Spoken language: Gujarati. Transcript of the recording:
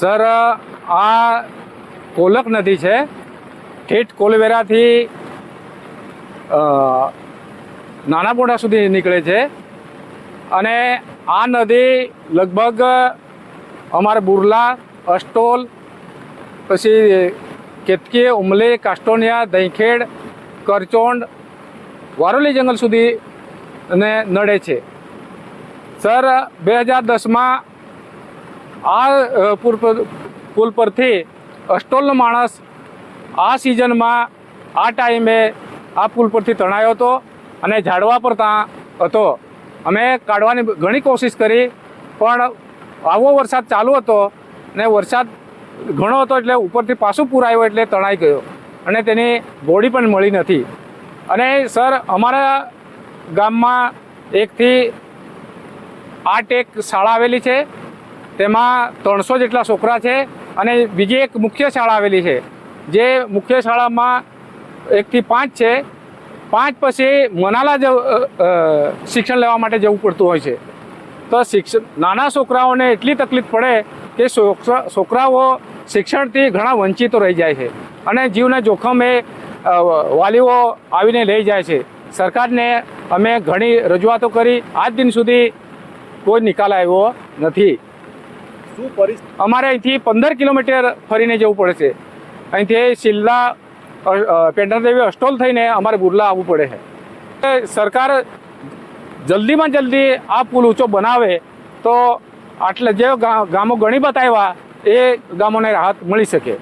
સર આ કોલક નદી છે. ઠેઠ કોલવેરાથી અ, નાના પોંડા સુધી નીકળે છે. અને આ નદી લગભગ અમારા બુરલા અસ્ટોલ પછી કેતકી ઉમલે કાસ્ટોનિયા દહીંખેડ કરચોંડ વારોલી જંગલ સુધી ને નડે છે. સર બે હજાર દસમાં આ પુલ પર પુલ પરથી અસ્ટોલનો માણસ આ સિઝનમાં, આ ટાઈમે આ પુલ પરથી તણાયો હતો અને ઝાડવા પર ત્યાં હતો. અમે કાઢવાની ઘણી કોશિશ કરી, પણ આવો વરસાદ ચાલુ હતો ને વરસાદ ઘણો હતો એટલે ઉપરથી પાછું પૂર આવ્યો એટલે તણાઈ ગયો અને તેની બોડી પણ મળી નથી. અને સર, અમારા ગામમાં એકથી આઠ એક શાળા આવેલી છે. તેમાં ત્રણસો જેટલા છોકરા છે અને બીજી એક મુખ્ય શાળા આવેલી છે, જે મુખ્ય શાળામાં એકથી પાંચ છે. પાંચ પછી મનાલા શિક્ષણ લેવા માટે જવું પડતું હોય છે. તો શિક્ષણ નાના છોકરાઓને એટલી તકલીફ પડે કે છોકરાઓ શિક્ષણથી ઘણા વંચિતો રહી જાય છે અને જીવના જોખમે વાલીઓ આવીને લઈ જાય છે. સરકારને અમે ઘણી રજૂઆતો કરી. આજ દિન સુધી કોઈ નિકાલ આવ્યો નથી. અમારે અહીંથી પંદર કિલોમીટર ફરીને જવું પડે છે. અહીંથી શિલ્લા અ, અ, અસ્ટોલ થઈને અમારે બુરલા આવવું પડે છે. સરકાર જલ્દીમાં જલ્દી આ પુલ ઊંચો બનાવે તો આટલા જે ગામો ઘણી બતાવ્યા એ ગામોને રાહત મળી શકે.